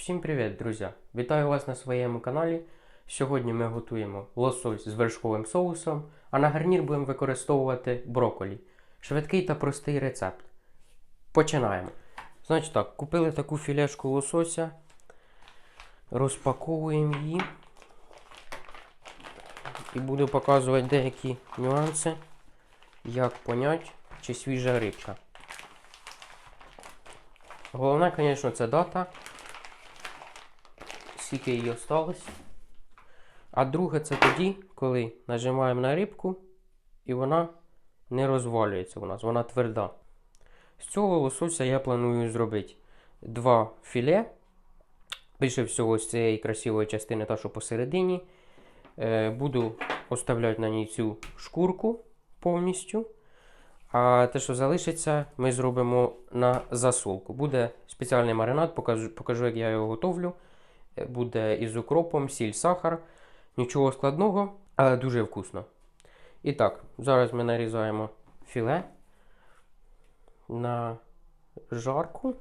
Всім привіт, друзі! Вітаю вас на своєму каналі. Сьогодні ми готуємо лосось з вершковим соусом, а на гарнір будемо використовувати брокколі. Швидкий та простий рецепт. Починаємо. Значить так, купили таку філешку лосося, розпаковуємо її і буду показувати деякі нюанси, як понять, чи свіжа рибка. Головне, звісно, це дата скільки її осталось. А друге це тоді, коли нажимаємо на рибку і вона не розвалюється у нас, вона тверда. З цього лосося я планую зробити два філе. Більше всього з цієї красивої частини, та що посередині. Е, буду оставляти на ній цю шкурку повністю. А те, що залишиться, ми зробимо на засолку. Буде спеціальний маринад, покажу, покажу як я його готовлю буде із укропом, сіль, сахар. Нічого складного, але дуже вкусно. І так, зараз ми нарізаємо філе на жарку.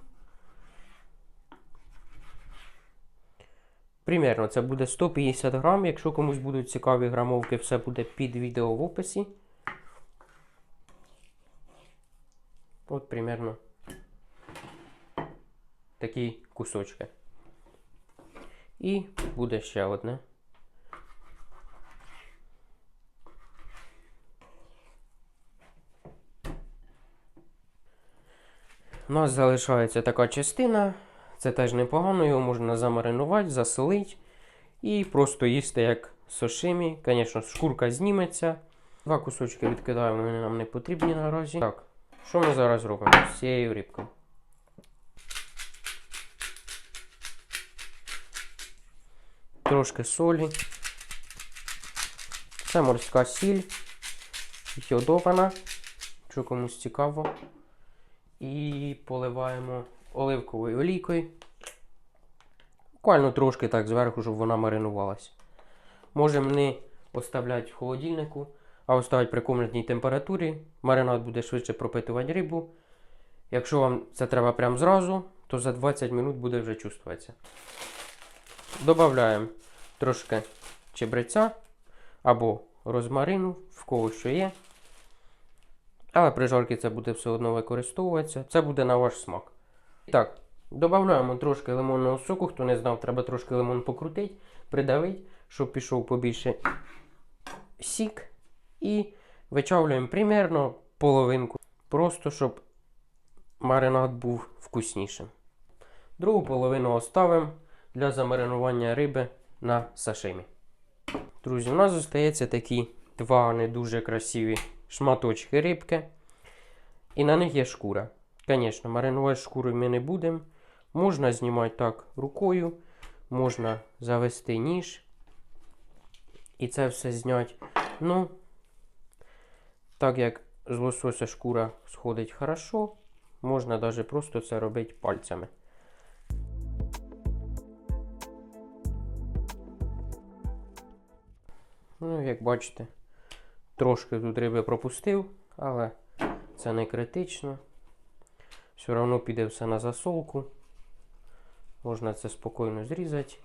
Примірно це буде 150 грам. Якщо комусь будуть цікаві грамовки, все буде під відео в описі. От примерно такі кусочки. І буде ще одне. У нас залишається така частина. Це теж непогано, його можна замаринувати, засолити і просто їсти як сошимі. Звісно, шкурка зніметься. Два кусочки відкидаємо, вони нам не потрібні наразі. Так, що ми зараз робимо з цією рибкою? Трошки солі. Це морська сіль, йодована, що комусь цікаво. І поливаємо оливковою олійкою. Буквально трошки так зверху, щоб вона маринувалась. Можемо не оставляти в холодильнику, а оставити при комнатній температурі. Маринад буде швидше пропитувати рибу. Якщо вам це треба прямо зразу, то за 20 минут буде вже чувствуватися. Додаємо трошки чебреця або розмарину, в кого що є. Але при жарці це буде все одно використовуватися. Це буде на ваш смак. Так, додаємо трошки лимонного соку. Хто не знав, треба трошки лимон покрутити, придавити, щоб пішов побільше сік. І вичавлюємо примерно половинку. Просто щоб маринад був вкуснішим. Другу половину оставимо для замаринування риби на сашимі. Друзі, у нас зостається такі два не дуже красиві шматочки рибки. І на них є шкура. Звісно, маринувати шкурою ми не будемо. Можна знімати так рукою, можна завести ніж. І це все зняти. Ну, так як з лосося шкура сходить хорошо, можна навіть просто це робити пальцями. Ну, як бачите, трошки тут риби пропустив, але це не критично. Все одно піде все на засолку. Можна це спокійно зрізати.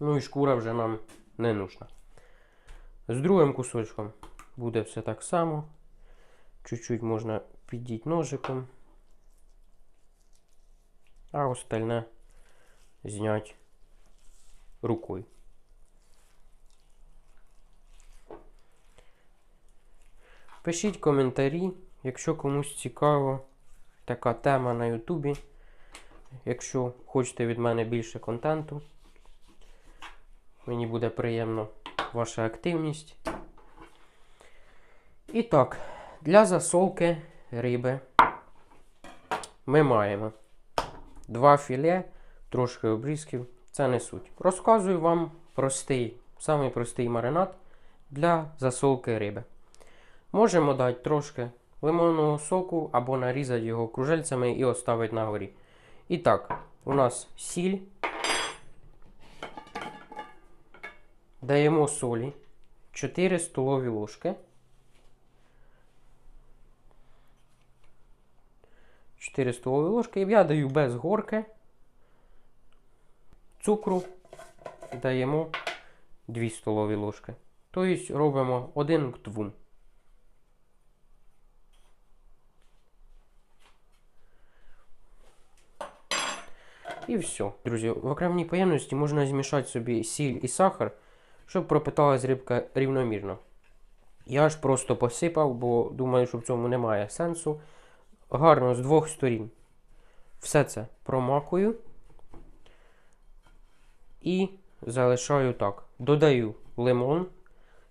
Ну і шкура вже нам не нужна. З другим кусочком буде все так само. Чуть-чуть можна підійти ножиком, а остальне зняти рукою. Пишіть коментарі, якщо комусь цікаво така тема на Ютубі. Якщо хочете від мене більше контенту, мені буде приємно ваша активність. І так, для засолки риби ми маємо два філе, трошки обрізків. Це не суть. Розказую вам простий, самий простий маринад для засолки риби. Можемо дати трошки лимонного соку або нарізати його кружельцями і оставити на горі. І так, у нас сіль. Даємо солі 4 столові ложки. 4 столові ложки. Я даю без горки. цукру даємо 2 столові ложки. Тобто робимо 1 к 2. І все. Друзі, в окремій поємності можна змішати собі сіль і сахар, щоб пропиталась рибка рівномірно. Я ж просто посипав, бо думаю, що в цьому немає сенсу. Гарно з двох сторін. Все це промакую і залишаю так. Додаю лимон,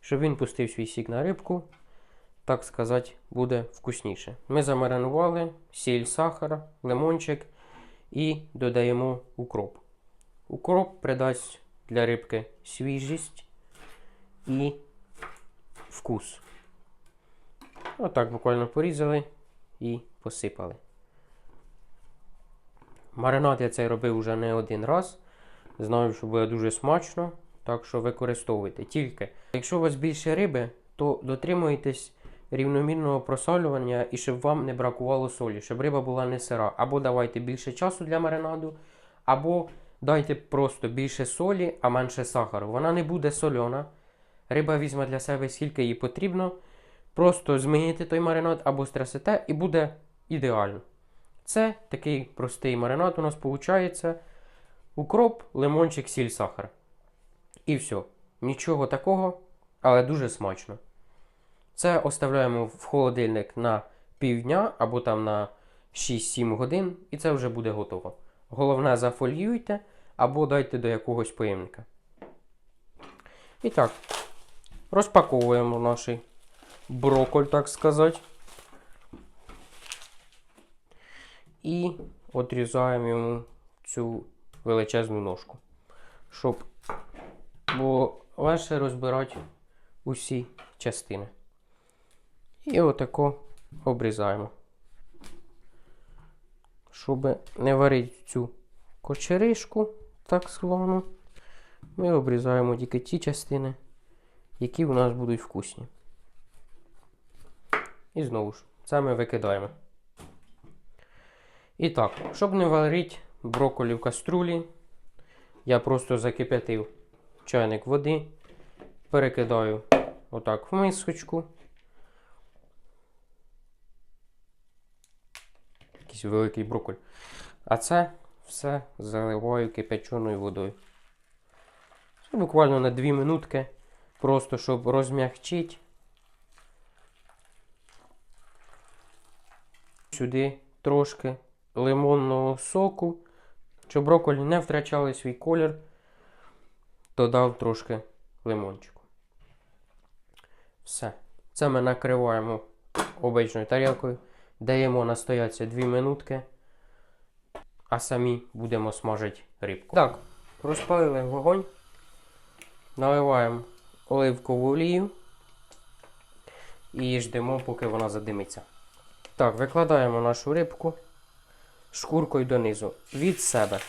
щоб він пустив свій сік на рибку. Так сказати, буде вкусніше. Ми замаринували сіль, сахар, лимончик і додаємо укроп. Укроп придасть для рибки свіжість і вкус. Отак буквально порізали і посипали. Маринад я цей робив вже не один раз. Знаю, що буде дуже смачно, так що використовуйте. Тільки, якщо у вас більше риби, то дотримуйтесь рівномірного просолювання і щоб вам не бракувало солі, щоб риба була не сира. Або давайте більше часу для маринаду, або дайте просто більше солі, а менше сахару. Вона не буде сольона. Риба візьме для себе скільки їй потрібно. Просто змиєте той маринад або стрясете, і буде ідеально. Це такий простий маринад у нас виходить. Укроп, лимончик, сіль, сахар. І все. Нічого такого, але дуже смачно. Це оставляємо в холодильник на півдня або там на 6-7 годин, і це вже буде готово. Головне, зафольюйте або дайте до якогось поємника. І так, розпаковуємо наш броколь, так сказати. І отрізаємо йому цю величезну ножку. Щоб було легше розбирати усі частини. І отако обрізаємо. Щоб не варити цю кочеришку, так звану, ми обрізаємо тільки ті частини, які у нас будуть вкусні. І знову ж, це ми викидаємо. І так, щоб не варити брокколі в каструлі, я просто закип'ятив чайник води, перекидаю отак в мисочку. Якийсь великий брокколь. А це все заливаю кипяченою водою. Це буквально на 2 минутки, просто щоб розмягчити. Сюди трошки лимонного соку, щоб брокколі не втрачали свій колір, додав трошки лимончику. Все. Це ми накриваємо обичною тарілкою, даємо настоятися 2 минутки, а самі будемо смажити рибку. Так, розпалили вогонь, наливаємо оливкову олію і ждемо, поки вона задимиться. Так, викладаємо нашу рибку шкуркою донизу від себе.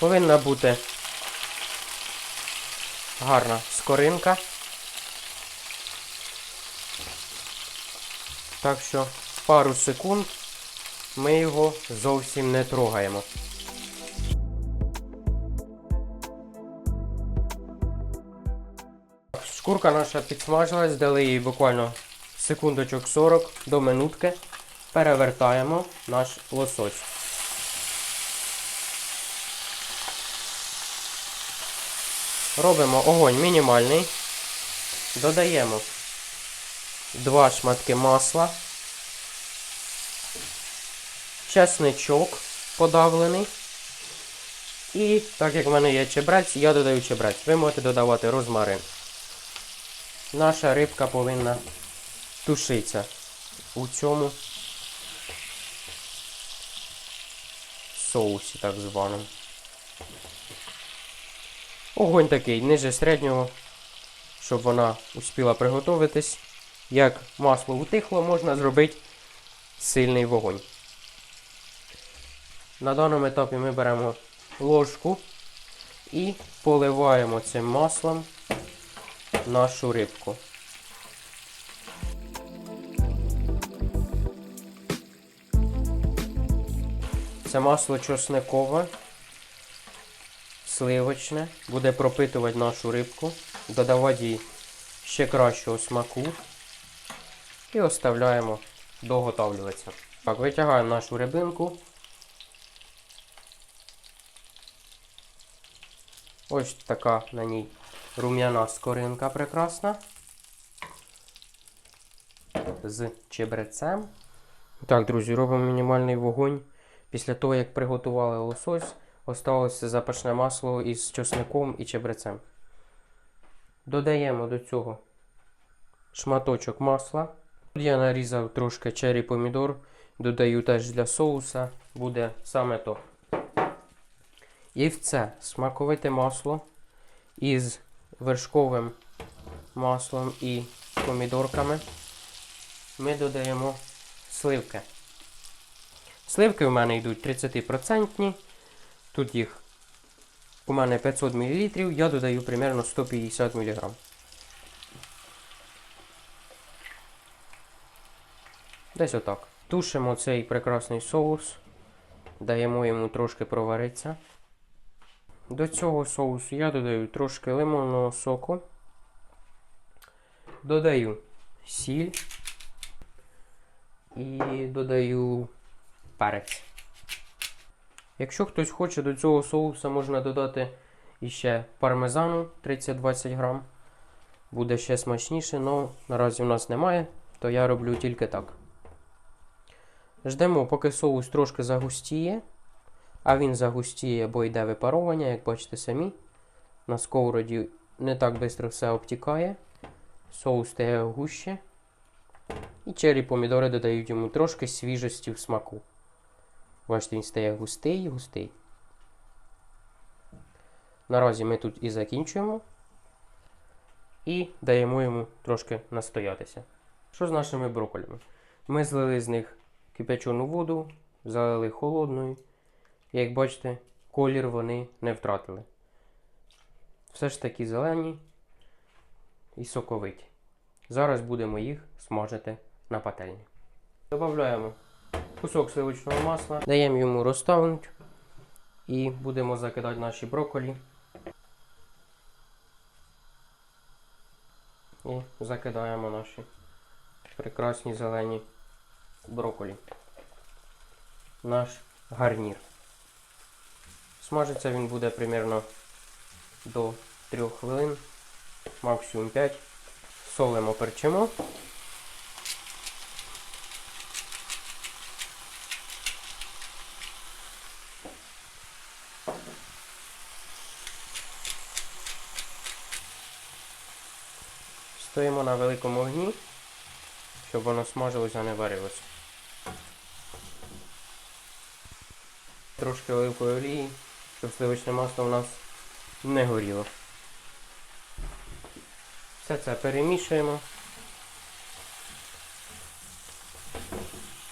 Повинна бути гарна скоринка. Так що пару секунд ми його зовсім не трогаємо. Шкурка наша підсмажилась, дали їй буквально секундочок 40 до минутки. Перевертаємо наш лосось. Робимо огонь мінімальний. Додаємо два шматки масла, чесничок подавлений. І так як в мене є чебрець, я додаю чебрець. Ви можете додавати розмарин. Наша рибка повинна тушитися у цьому соусі, так званому. Огонь такий, ниже середнього, щоб вона успіла приготуватись. Як масло утихло, можна зробити сильний вогонь. На даному етапі ми беремо ложку і поливаємо цим маслом нашу рибку. Це масло чосникове, сливочне, буде пропитувати нашу рибку, додавати їй ще кращого смаку і оставляємо доготавлюватися. Так, витягаємо нашу рибинку. Ось така на ній рум'яна скоринка прекрасна. З чебрецем. Так, друзі, робимо мінімальний вогонь. Після того, як приготували лосось, осталося запашне масло із чесником і чебрецем. Додаємо до цього шматочок масла. Я нарізав трошки чері помідор, додаю теж для соуса, буде саме то. І в це смаковите масло із вершковим маслом і помідорками ми додаємо сливки. Сливки в мене йдуть 30%. Тут їх у мене 500 мл, я додаю примерно 150 мг. Десь отак. Тушимо цей прекрасний соус, даємо йому трошки проваритися. До цього соусу я додаю трошки лимонного соку, додаю сіль і додаю перець. Якщо хтось хоче до цього соусу, можна додати іще пармезану 30-20 грам. Буде ще смачніше, але наразі в нас немає, то я роблю тільки так. Ждемо, поки соус трошки загустіє. А він загустіє, бо йде випаровування, як бачите самі. На сковороді не так швидко все обтікає. Соус стає гуще. І чері помідори додають йому трошки свіжості в смаку. Бачите, він стає густий густий. Наразі ми тут і закінчуємо. І даємо йому трошки настоятися. Що з нашими броколями? Ми злили з них кипячену воду, залили холодною. Як бачите, колір вони не втратили. Все ж таки зелені і соковиті. Зараз будемо їх смажити на пательні. Додаємо кусок сливочного масла, даємо йому розтавнути і будемо закидати наші брокколі. І закидаємо наші прекрасні зелені брокколі. Наш гарнір. Смажиться він буде примерно до 3 хвилин, максимум 5. Солимо, перчимо. Стоїмо на великому огні, щоб воно смажилося, а не варилося. Трошки оливкової олії, щоб сливочне масло у нас не горіло. Все це перемішуємо.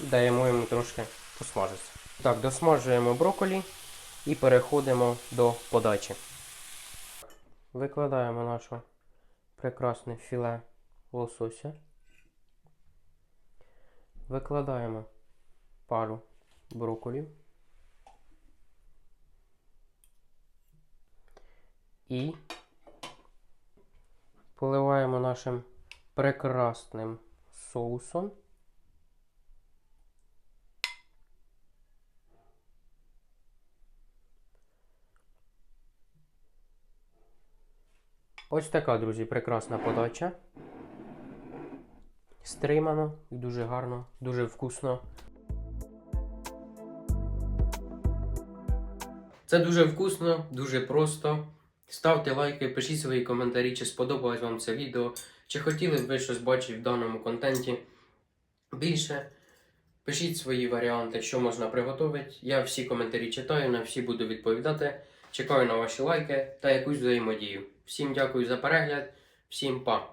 Даємо йому трошки посмажитися. Так, досмажуємо брокколі і переходимо до подачі. Викладаємо наше прекрасне філе лосося. Викладаємо пару брокколів. І поливаємо нашим прекрасним соусом. Ось така, друзі, прекрасна подача. Стримано дуже гарно, дуже вкусно. Це дуже вкусно, дуже просто. Ставте лайки, пишіть свої коментарі, чи сподобалось вам це відео, чи хотіли б ви щось бачити в даному контенті більше. Пишіть свої варіанти, що можна приготувати. Я всі коментарі читаю, на всі буду відповідати. Чекаю на ваші лайки та якусь взаємодію. Всім дякую за перегляд, всім па!